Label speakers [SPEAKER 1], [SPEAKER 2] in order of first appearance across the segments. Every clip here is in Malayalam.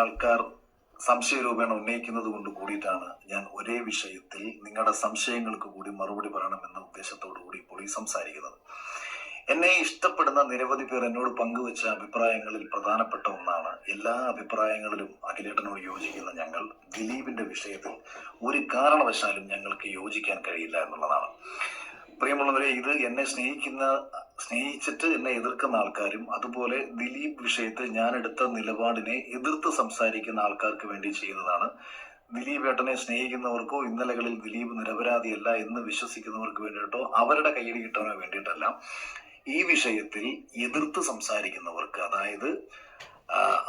[SPEAKER 1] ആൾക്കാർ സംശയരൂപേണ ഉന്നയിക്കുന്നത് കൊണ്ട് കൂടിയിട്ടാണ് ഞാൻ ഒരേ വിഷയത്തിൽ നിങ്ങളുടെ സംശയങ്ങൾക്ക് കൂടി മറുപടി പറയണമെന്ന ഉദ്ദേശത്തോടു കൂടി ഇപ്പോൾ ഈ സംസാരിക്കുന്നത്. എന്നെ ഇഷ്ടപ്പെടുന്ന നിരവധി പേർ എന്നോട് പങ്കുവച്ച അഭിപ്രായങ്ങളിൽ പ്രധാനപ്പെട്ട ഒന്നാണ് എല്ലാ അഭിപ്രായങ്ങളിലും അഖിലേട്ടനോട് യോജിക്കുന്ന ഞങ്ങൾ ദിലീപിന്റെ വിഷയത്തിൽ ഒരു കാരണവശാലും ഞങ്ങൾക്ക് യോജിക്കാൻ കഴിയില്ല എന്നുള്ളതാണ്. പ്രിയമുള്ളവരെ ഇത് എന്നെ സ്നേഹിക്കുന്ന സ്നേഹിച്ചിട്ട് എന്നെ എതിർക്കുന്ന ആൾക്കാരും അതുപോലെ ദിലീപ് വിഷയത്തിൽ ഞാൻ എടുത്ത നിലപാടിനെ എതിർത്ത് സംസാരിക്കുന്ന ആൾക്കാർക്ക് വേണ്ടി ചെയ്യുന്നതാണ്. ദിലീപ് ഏട്ടനെ സ്നേഹിക്കുന്നവർക്കോ ഇന്നലകളിൽ ദിലീപ് നിരപരാധിയല്ല എന്ന് വിശ്വസിക്കുന്നവർക്ക് വേണ്ടിയിട്ടോ അവരുടെ കയ്യിൽ കിട്ടാനോ വേണ്ടിയിട്ടല്ല. ഈ വിഷയത്തിൽ എതിർത്ത് സംസാരിക്കുന്നവർക്ക് അതായത്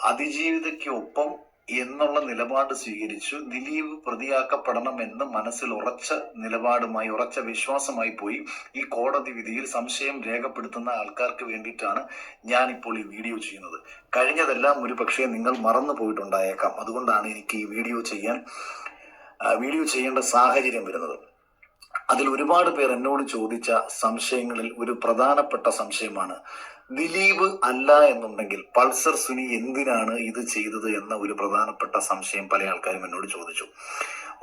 [SPEAKER 1] അതിജീവിതയ്ക്കൊപ്പം എന്നുള്ള നിലപാട് സ്വീകരിച്ചു. ദിലീപ് പ്രതിയാക്കപ്പെടണമെന്ന് മനസ്സിൽ ഉറച്ച നിലപാടുമായി ഉറച്ച വിശ്വാസമായി പോയി. ഈ കോടതി വിധിയിൽ സംശയം രേഖപ്പെടുത്തുന്ന ആൾക്കാർക്ക് വേണ്ടിയിട്ടാണ് ഇപ്പോൾ ഈ വീഡിയോ ചെയ്യുന്നത്. കഴിഞ്ഞതെല്ലാം ഒരു പക്ഷേ നിങ്ങൾ മറന്നു പോയിട്ടുണ്ടായേക്കാം. അതുകൊണ്ടാണ് എനിക്ക് ഈ വീഡിയോ ചെയ്യാൻ വീഡിയോ ചെയ്യേണ്ട സാഹചര്യം വരുന്നത്. അതിൽ ഒരുപാട് പേർ എന്നോട് ചോദിച്ച സംശയങ്ങളിൽ ഒരു പ്രധാനപ്പെട്ട സംശയമാണ്. ദിലീപ് അല്ല എന്നുണ്ടെങ്കിൽ പൾസർ സുനി എന്തിനാണ് ഇത് ചെയ്തത് എന്ന ഒരു പ്രധാനപ്പെട്ട സംശയം പല ആൾക്കാരും എന്നോട് ചോദിച്ചു.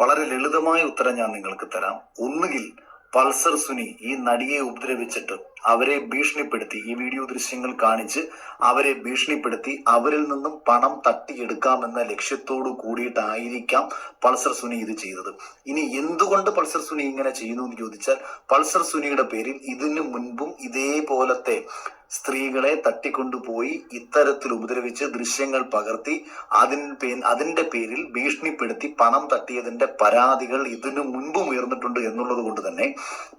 [SPEAKER 1] വളരെ ലളിതമായ ഉത്തരം ഞാൻ നിങ്ങൾക്ക് തരാം. ഒന്നുകിൽ പൾസർ സുനി ഈ നടിയെ ഉപദ്രവിച്ചിട്ട് അവരെ ഭീഷണിപ്പെടുത്തി. ഈ വീഡിയോ ദൃശ്യങ്ങൾ കാണിച്ച് അവരെ ഭീഷണിപ്പെടുത്തി അവരിൽ നിന്നും പണം തട്ടിയെടുക്കാമെന്ന ലക്ഷ്യത്തോടു കൂടിയിട്ടായിരിക്കാം പൾസർ സുനി ഇത് ചെയ്തത്. ഇനി എന്തുകൊണ്ട് പൾസർ സുനി ഇങ്ങനെ ചെയ്യുന്നു എന്ന് ചോദിച്ചാൽ പൾസർ സുനിയുടെ പേരിൽ ഇതിനു മുൻപും ഇതേപോലത്തെ സ്ത്രീകളെ തട്ടിക്കൊണ്ടുപോയി ഇത്തരത്തിൽ ഉപദ്രവിച്ച് ദൃശ്യങ്ങൾ പകർത്തി അതിൻ അതിന്റെ പേരിൽ ഭീഷണിപ്പെടുത്തി പണം തട്ടിയതിന്റെ പരാതികൾ ഇതിനു മുൻപും ഉയർന്നിട്ടുണ്ട് എന്നുള്ളത് കൊണ്ട് തന്നെ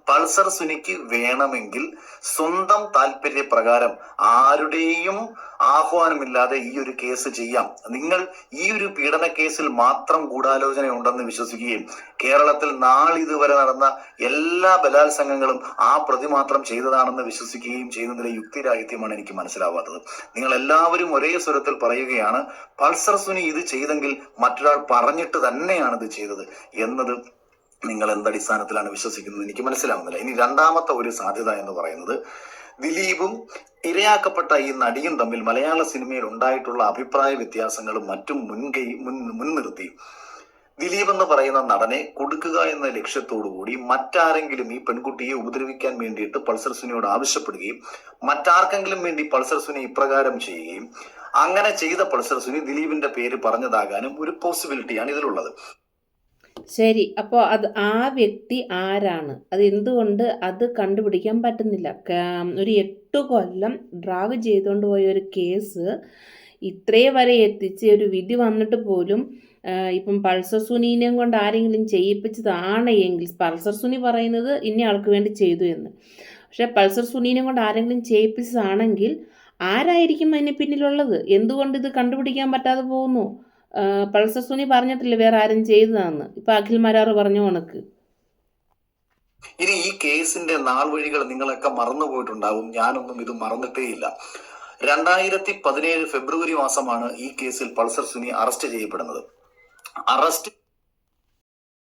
[SPEAKER 1] പൾസർ സുനിക്ക് വേണമെങ്കിൽ സ്വന്തം താല്പര്യപ്രകാരം ആരുടെയും ആഹ്വാനമില്ലാതെ ഈ ഒരു കേസ് ചെയ്യാം. നിങ്ങൾ ഈ ഒരു പീഡന കേസിൽ മാത്രം ഗൂഢാലോചന ഉണ്ടെന്ന് വിശ്വസിക്കുകയും കേരളത്തിൽ നാളിതുവരെ നടന്ന എല്ലാ ബലാത്സംഗങ്ങളും ആ പ്രതി മാത്രം ചെയ്തതാണെന്ന് വിശ്വസിക്കുകയും ചെയ്യുന്നതിലെ യുക്തിരാഹിത്യമാണ് എനിക്ക് മനസ്സിലാവാത്തത്. നിങ്ങൾ എല്ലാവരും ഒരേ സ്വരത്തിൽ പറയുകയാണ് പൾസർ സുനി ഇത് ചെയ്തെങ്കിൽ മറ്റൊരാൾ പറഞ്ഞിട്ട് തന്നെയാണ് ഇത് ചെയ്തത് എന്നത് നിങ്ങൾ എന്തടിസ്ഥാനത്തിലാണ് വിശ്വസിക്കുന്നത്? എനിക്ക് മനസ്സിലാവുന്നില്ല. ഇനി രണ്ടാമത്തെ ഒരു സാധ്യത എന്ന് പറയുന്നത് ദിലീപും ഇരയാക്കപ്പെട്ട ഈ നടിയും തമ്മിൽ മലയാള സിനിമയിൽ ഉണ്ടായിട്ടുള്ള അഭിപ്രായ വ്യത്യാസങ്ങളും മറ്റും മുൻകൈ മുൻ മുൻനിർത്തി ദിലീപ് എന്ന് പറയുന്ന നടനെ കൊടുക്കുക എന്ന ലക്ഷ്യത്തോടുകൂടി മറ്റാരെങ്കിലും ഈ പെൺകുട്ടിയെ ഉപദ്രവിക്കാൻ വേണ്ടിയിട്ട് പൾസർ സുനിയോട് ആവശ്യപ്പെടുകയും മറ്റാർക്കെങ്കിലും വേണ്ടി പൾസർ സുനി ഇപ്രകാരം ചെയ്യുകയും അങ്ങനെ ചെയ്ത പൾസർ സുനി ദിലീപിന്റെ പേര് പറഞ്ഞതാകാനും ഒരു പോസിബിലിറ്റിയാണ് ഇതിലുള്ളത്.
[SPEAKER 2] ശരി അപ്പോൾ അത് ആ വ്യക്തി ആരാണ്? അത് എന്തുകൊണ്ട് അത് കണ്ടുപിടിക്കാൻ പറ്റുന്നില്ല. ഒരു എട്ട് കൊല്ലം ഡ്രാഗ് ചെയ്തുകൊണ്ട് പോയ ഒരു കേസ് ഇത്രേ വരെ എത്തിച്ച് ഒരു വിധി വന്നിട്ട് പോലും ഇപ്പം പൾസർ സുനീനെയും കൊണ്ട് ആരെങ്കിലും ചെയ്യിപ്പിച്ചതാണ് എങ്കിൽ പൾസർ സുനി പറയുന്നത് ഇന്ന ആൾക്ക് വേണ്ടി ചെയ്തു എന്ന്. പക്ഷേ പൾസർ സുനീനെയും കൊണ്ട് ആരെങ്കിലും ചെയ്യിപ്പിച്ചതാണെങ്കിൽ ആരായിരിക്കും അതിന് പിന്നിലുള്ളത്? എന്തുകൊണ്ട് ഇത് കണ്ടുപിടിക്കാൻ പറ്റാതെ പോകുന്നു? പൾസർ സുനി പറഞ്ഞിട്ടില്ല വേറെ ആരും ചെയ്തതാന്ന്? ഇപ്പൊ അഖിൽ മരാറ് പറഞ്ഞു ഉണക്ക്
[SPEAKER 1] ഇനി ഈ കേസിന്റെ നാൾ വഴികൾ നിങ്ങളൊക്കെ മറന്നു പോയിട്ടുണ്ടാവും. ഞാനൊന്നും ഇത് മറന്നിട്ടേയില്ല. രണ്ടായിരത്തി പതിനേഴ് ഫെബ്രുവരി മാസമാണ് ഈ കേസിൽ പൾസർ സുനി അറസ്റ്റ് ചെയ്യപ്പെടുന്നത്. അറസ്റ്റ്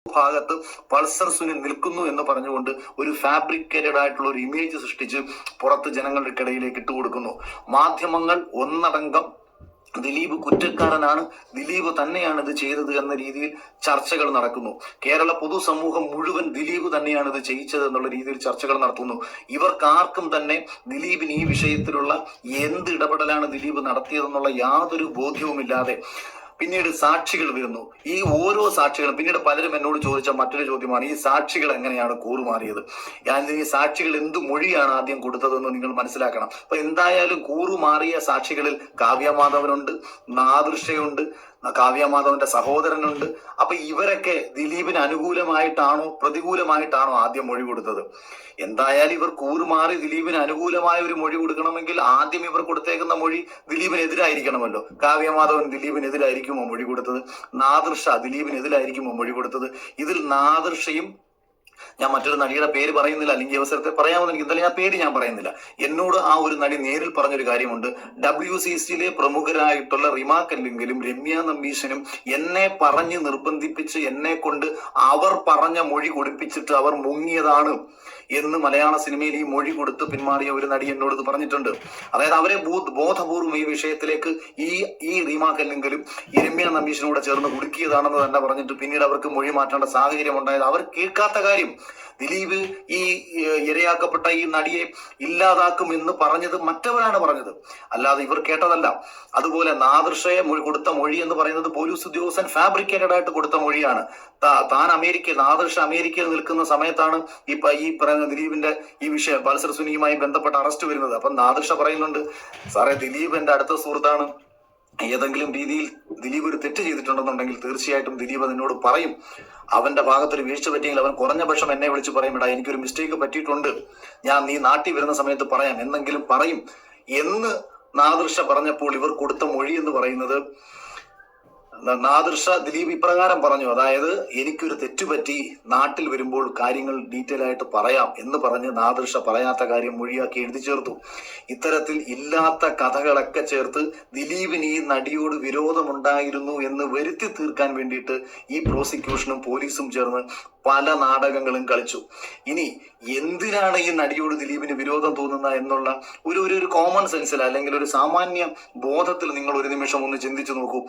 [SPEAKER 1] ഭാഗത്ത് പൾസർ സുനി നിൽക്കുന്നു എന്ന് പറഞ്ഞുകൊണ്ട് ഒരു ഫാബ്രിക്കേറ്റഡ് ആയിട്ടുള്ള ഒരു ഇമേജ് സൃഷ്ടിച്ച് പുറത്ത് ജനങ്ങളുടെ ഇടയിലേക്ക് ഇട്ടുകൊടുക്കുന്നു. മാധ്യമങ്ങൾ ഒന്നടങ്കം ദിലീപ് കുറ്റക്കാരനാണ്. ദിലീപ് തന്നെയാണ് ഇത് ചെയ്തത് എന്ന രീതിയിൽ ചർച്ചകൾ നടക്കുന്നു. കേരള പൊതുസമൂഹം മുഴുവൻ ദിലീപ് തന്നെയാണ് ഇത് ചെയ്യിച്ചത് എന്നുള്ള രീതിയിൽ ചർച്ചകൾ നടത്തുന്നു. ഇവർക്കാർക്കും തന്നെ ദിലീപിന് ഈ വിഷയത്തിലുള്ള എന്ത് ഇടപെടലാണ് ദിലീപ് നടത്തിയതെന്നുള്ള യാതൊരു ബോധ്യവുമില്ലാതെ പിന്നീട് സാക്ഷികൾ വരുന്നു. ഈ ഓരോ സാക്ഷികളും പിന്നീട് പലരും എന്നോട് ചോദിച്ച മറ്റൊരു ചോദ്യമാണ് ഈ സാക്ഷികൾ എങ്ങനെയാണ് കൂറുമാറിയത്? ഞാൻ ഈ സാക്ഷികൾ എന്ത് മൊഴിയാണ് ആദ്യം കൊടുത്തതെന്ന് നിങ്ങൾ മനസ്സിലാക്കണം. അപ്പൊ എന്തായാലും കൂറുമാറിയ സാക്ഷികളിൽ കാവ്യമാധവനുണ്ട് നാദൃശയുണ്ട് കാവ്യമാധവന്റെ സഹോദരനുണ്ട് അപ്പൊ ഇവരൊക്കെ ദിലീപിന് അനുകൂലമായിട്ടാണോ പ്രതികൂലമായിട്ടാണോ ആദ്യം മൊഴി കൊടുത്തത്? എന്തായാലും ഇവർ കൂറുമാറി ദിലീപിന് അനുകൂലമായ ഒരു മൊഴി കൊടുക്കണമെങ്കിൽ ആദ്യം ഇവർ കൊടുത്തേക്കുന്ന മൊഴി ദിലീപിനെതിരായിരിക്കണമല്ലോ. കാവ്യമാധവൻ ദിലീപിനെതിരായിരിക്കുമോ മൊഴി കൊടുത്തത്? നാദൃഷ ദിലീപിനെതിരായിരിക്കുമോ മൊഴി കൊടുത്തത്? ഇതിൽ നാദൃഷയും ഞാൻ മറ്റൊരു നടിയുടെ പേര് പറയുന്നില്ല അല്ലെങ്കിൽ അവസരത്തെ പറയാമെന്ന് എനിക്ക് എന്തായാലും ഞാൻ പേര് ഞാൻ പറയുന്നില്ല. എന്നോട് ആ ഒരു നടി നേരിൽ പറഞ്ഞൊരു കാര്യമുണ്ട്. ഡബ്ല്യു സി സിയിലെ പ്രമുഖരായിട്ടുള്ള റിമാ അല്ലെങ്കിലും രമ്യ നമ്പീശനും എന്നെ പറഞ്ഞ് നിർബന്ധിപ്പിച്ച് എന്നെ കൊണ്ട് അവർ പറഞ്ഞ മൊഴി കൊടുപ്പിച്ചിട്ട് അവർ മുങ്ങിയതാണ് എന്ന് മലയാള സിനിമയിൽ ഈ മൊഴി കൊടുത്ത് പിന്മാറിയ ഒരു നടി എന്നോട് ഇത് പറഞ്ഞിട്ടുണ്ട്. അതായത് അവരെ ബോധ- ബോധപൂർവം ഈ വിഷയത്തിലേക്ക് ഈ ഈ റീമാ അല്ലെങ്കിലും രമ്യ നമ്പീശനോട് ചേർന്ന് കുടുക്കിയതാണെന്ന് തന്നെ പറഞ്ഞിട്ട് പിന്നീട് അവർക്ക് മൊഴി മാറ്റേണ്ട സാഹചര്യം ഉണ്ടായത്. അവർ കേൾക്കാത്ത കാര്യം. ദിലീപ് ഈ ഇരയാക്കപ്പെട്ട ഈ നടിയെ ഇല്ലാതാക്കും എന്ന് പറഞ്ഞത് മറ്റവരാണ് പറഞ്ഞത്. അല്ലാതെ ഇവർ കേട്ടതല്ല. അതുപോലെ നാദൃഷയെ കൊടുത്ത മൊഴി എന്ന് പറയുന്നത് പോലീസ് ഉദ്യോഗസ്ഥൻ ഫാബ്രിക്കേറ്റഡ് ആയിട്ട് കൊടുത്ത മൊഴിയാണ്. താൻ അമേരിക്ക നാദൃഷ അമേരിക്കയിൽ നിൽക്കുന്ന സമയത്താണ് ഈ ഈ പറയുന്ന ദിലീപിന്റെ ഈ വിഷയം പൾസർ സുനിയുമായി ബന്ധപ്പെട്ട് അറസ്റ്റ് വരുന്നത്. അപ്പം നാദൃഷ പറയുന്നുണ്ട് സാറേ ദിലീപ് എന്റെ അടുത്ത സുഹൃത്താണ്. ഏതെങ്കിലും രീതിയിൽ ദിലീപ് ഒരു തെറ്റ് ചെയ്തിട്ടുണ്ടെന്നുണ്ടെങ്കിൽ തീർച്ചയായിട്ടും ദിലീപ് അതിനോട് പറയും. അവന്റെ ഭാഗത്തൊരു വീഴ്ച പറ്റിയെങ്കിൽ അവൻ കുറഞ്ഞ പക്ഷം എന്നെ വിളിച്ച് പറയും എടാ എനിക്കൊരു മിസ്റ്റേക്ക് പറ്റിയിട്ടുണ്ട്. ഞാൻ നീ നാട്ടിൽ വരുന്ന സമയത്ത് പറയാം എന്നെങ്കിലും പറയും. എന്ന് നാദൃശ പറഞ്ഞപ്പോൾ ഇവർ കൊടുത്ത മൊഴി എന്ന് പറയുന്നത് ന- നാദിർഷ ദിലീപ് ഇപ്രകാരം പറഞ്ഞു. അതായത് എനിക്കൊരു തെറ്റുപറ്റി നാട്ടിൽ വരുമ്പോൾ കാര്യങ്ങൾ ഡീറ്റെയിൽ ആയിട്ട് പറയാം എന്ന് പറഞ്ഞ് നാദൃഷ പറയാത്ത കാര്യം മൊഴിയാക്കി എഴുതി ചേർത്തു. ഇത്തരത്തിൽ ഇല്ലാത്ത കഥകളൊക്കെ ചേർത്ത് ദിലീപിന് ഈ നടിയോട് വിരോധമുണ്ടായിരുന്നു എന്ന് വരുത്തി തീർക്കാൻ വേണ്ടിയിട്ട് ഈ പ്രോസിക്യൂഷനും പോലീസും ചേർന്ന് പല നാടകങ്ങളും കളിച്ചു. ഇനി എന്തിനാണ് ഈ നടിയോട് ദിലീപിന് വിരോധം തോന്നുന്ന എന്നുള്ള ഒരു ഒരു കോമൺ സെൻസിൽ അല്ലെങ്കിൽ ഒരു സാമാന്യ ബോധത്തിൽ നിങ്ങൾ ഒരു നിമിഷം ഒന്ന് ചിന്തിച്ചു നോക്കൂ.